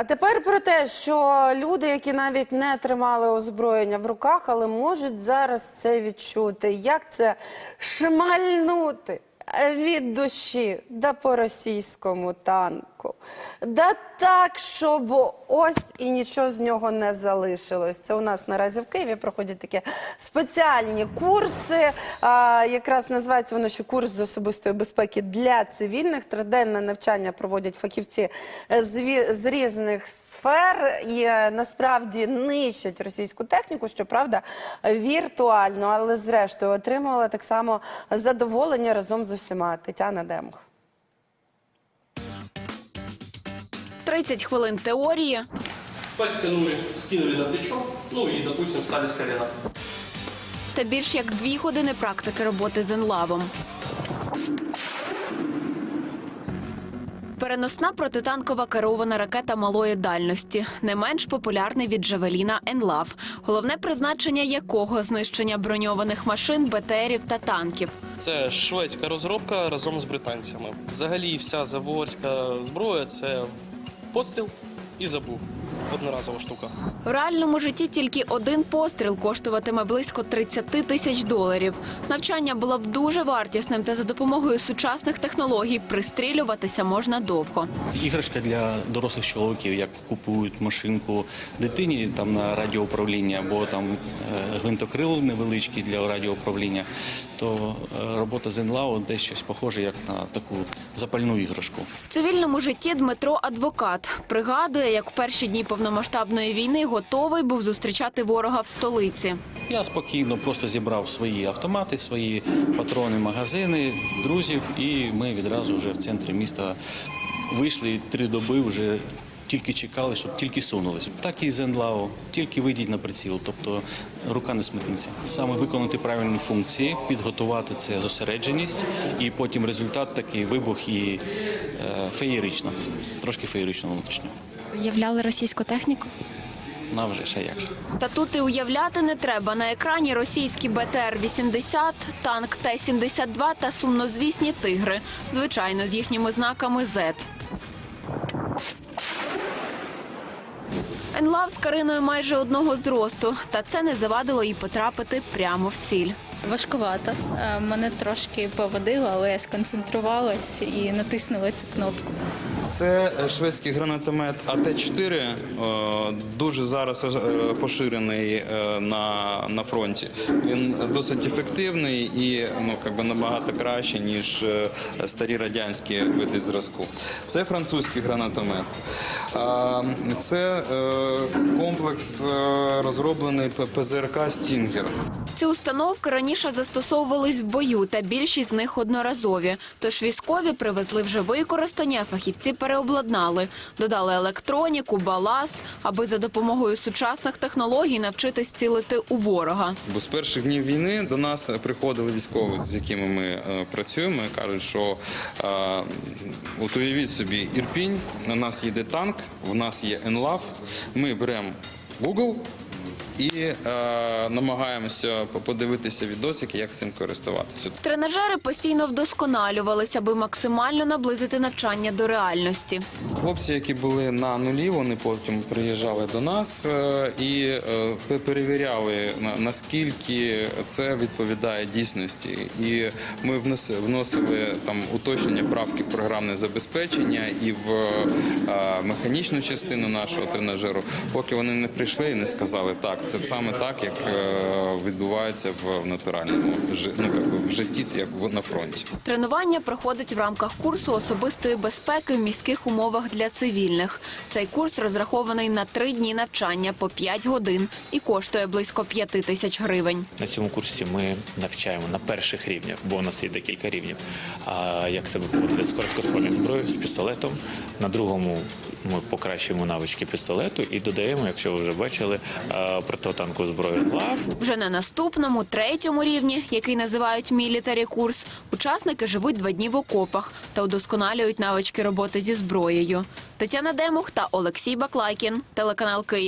А тепер про те, що люди, які навіть не тримали озброєння в руках, але можуть зараз це відчути. Як це шмальнути від душі да по російському танку? Да так, щоб ось і нічого з нього не залишилось. Це у нас наразі в Києві проходять такі спеціальні курси. А, якраз називається воно ще курс з особистої безпеки для цивільних. Триденне навчання проводять фахівці е, з, з різних сфер і е, насправді нищать російську техніку, щоправда, віртуально, але зрештою отримувала так само задоволення разом з усіма. Тетяна Демух. 30 хвилин теорії, Подтянули, скинули на плечо, ну і, допустим, встали з коліна. та більш як дві години практики роботи з енлавом. Переносна протитанкова керована ракета малої дальності, не менш популярний від Джавеліна Енлав, головне призначення якого знищення броньованих машин, БТРів та танків. Це шведська розробка разом з британцями. Взагалі, вся заворська зброя це постріл і забув. Одноразова штука. В реальному житті тільки один постріл коштуватиме близько 30 тисяч доларів. Навчання було б дуже вартісним, та за допомогою сучасних технологій пристрілюватися можна довго. Іграшка для дорослих чоловіків, як купують машинку дитині там на радіоуправління або там е, гвинтокрил невеличкий для радіоуправління, то е, робота з Енлау десь щось похоже, як на таку запальну іграшку. В цивільному житті Дмитро адвокат пригадує, як в перші дні повномасштабної війни готовий був зустрічати ворога в столиці. Я спокійно просто зібрав свої автомати, свої патрони, магазини, друзів, і ми відразу вже в центрі міста вийшли три доби вже. Тільки чекали, щоб тільки сунулись. Так і з Енлау, тільки вийдіть на приціл, тобто рука не смикнеться. Саме виконати правильні функції, підготувати це зосередженість, і потім результат такий вибух і е, феєрично, трошки феєрично внутрішньо. Уявляли російську техніку? На вже ще як же. Та тут і уявляти не треба. На екрані російські БТР-80, танк Т-72 та сумнозвісні тигри. Звичайно, з їхніми знаками Z. Енлав з Кариною майже одного зросту, та це не завадило їй потрапити прямо в ціль. Важкувато. Е, Мене трошки поводило, але я сконцентрувалась і натиснула цю кнопку. Це е, шведський гранатомет АТ-4, е, дуже зараз поширений на, на фронті. Він досить ефективний і ну, как би набагато краще, ніж старі радянські види зразку. Це французький гранатомет. Це е, комплекс е, розроблений ПЗРК Стінгер. Ці установки раніше застосовувались в бою, та більшість з них одноразові. Тож військові привезли вже використані, а фахівці переобладнали, додали електроніку, баласт, аби за допомогою сучасних технологій навчитись цілити у ворога. Бо з перших днів війни до нас приходили військові, з якими ми е, працюємо, і кажуть, що от уявіть собі Ірпінь, на нас їде танк, в нас є Enlove, ми беремо Google і е, намагаємося подивитися відосики, як цим користуватися. Тренажери постійно вдосконалювалися, аби максимально наблизити навчання до реальності. Хлопці, які були на нулі, вони потім приїжджали до нас е, і е, перевіряли на- наскільки це відповідає дійсності. І ми вносили там уточнення правки в програмне забезпечення і в е, механічну частину нашого тренажеру, поки вони не прийшли і не сказали так. Це саме так, як е, відбувається в натуральному ну, в житті, як на фронті. Тренування проходить в рамках курсу особистої безпеки в міських умовах для цивільних. Цей курс розрахований на три дні навчання по 5 годин і коштує близько 5 тисяч гривень. На цьому курсі ми навчаємо на перших рівнях, бо у нас є декілька рівнів. А як себе поводити з короткоствольною зброєю, з пістолетом. На другому ми покращуємо навички пістолету і додаємо, якщо ви вже бачили, е, танку зброю лав. Вже на наступному, третьому рівні, який називають мілітарі курс, учасники живуть два дні в окопах та удосконалюють навички роботи зі зброєю. Тетяна Демух та Олексій Баклайкін, телеканал Київ.